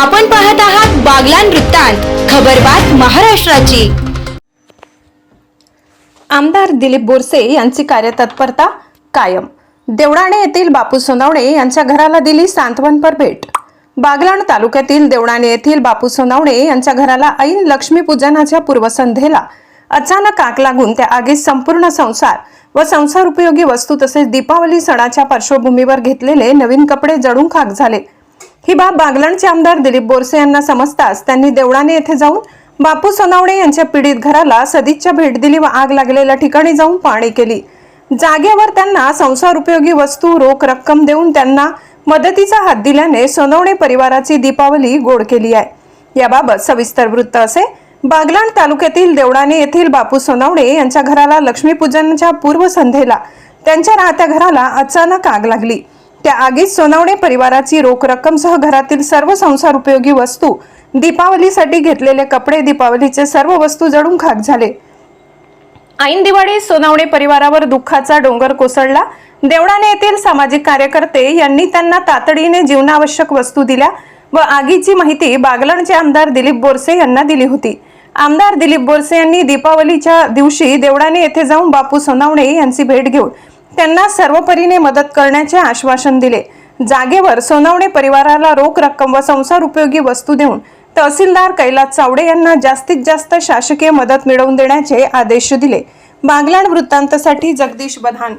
आपण पाहत आहात बागलान वृत्तांत खबरबात महाराष्ट्राची. आमदार दिलीप बोरसे यांची कार्यतत्परता कायम. देवडाणे येथील बापू सोनावणे यांच्या घराला दिली सांत्वनपर भेट. बागलाण तालुक्यातील देवडाणे येथील बापू सोनावणे यांच्या घराला ऐन लक्ष्मीपूजनाच्या पूर्वसंध्येला अचानक आग लागून त्या आगीत संपूर्ण संसार व संसार उपयोगी वस्तू तसेच दीपावली सणाच्या पार्श्वभूमीवर घेतलेले नवीन कपडे जळून खाक झाले. ही बाब बागलाणचे आमदार दिलीप बोरसे यांना समजताच त्यांनी देवळाने येथे जाऊन बापू सोनावणे यांच्या पीडित घराला सदिच्छा भेट दिली व आग लागलेल्या ठिकाणी जाऊन पाहणी केली. जागेवर त्यांना संसार उपयोगी वस्तू रोख रक्कम देऊन त्यांना मदतीचा हात दिल्याने सोनवणे परिवाराची दीपावली गोड केली आहे. याबाबत सविस्तर वृत्त असे बागलाण तालुक्यातील देवडाणे येथील बापू सोनवणे यांच्या घराला लक्ष्मीपूजनाच्या पूर्वसंध्येला त्यांच्या राहत्या घराला अचानक आग लागली. त्या आगीत सोनावणे परिवाराची रोख रक्कमसह घरातील सर्व संसार उपयोगी वस्तू दीपावलीसाठी घेतलेले कपडे दीपावलीचे सर्व वस्तू जळून खाक झाले. ऐन दिवाळी सोनावणे परिवारावर दुःखाचा डोंगर कोसळला. देवळाने येथील सामाजिक कार्यकर्ते यांनी त्यांना तातडीने जीवनावश्यक वस्तू दिल्या व आगीची माहिती बागलाणचे आमदार दिलीप बोरसे यांना दिली होती. आमदार दिलीप बोरसे यांनी दीपावलीच्या दिवशी देवळाने येथे जाऊन बापू सोनावणे यांची भेट घेऊन त्यांना सर्वपरीने मदत करण्याचे आश्वासन दिले. जागेवर सोनवणे परिवाराला रोख रक्कम व संसार उपयोगी वस्तू देऊन तहसीलदार कैलास चावडे यांना जास्तीत जास्त शासकीय मदत मिळवून देण्याचे आदेश दिले. बागलाण वृत्तांतसाठी जगदीश बधान.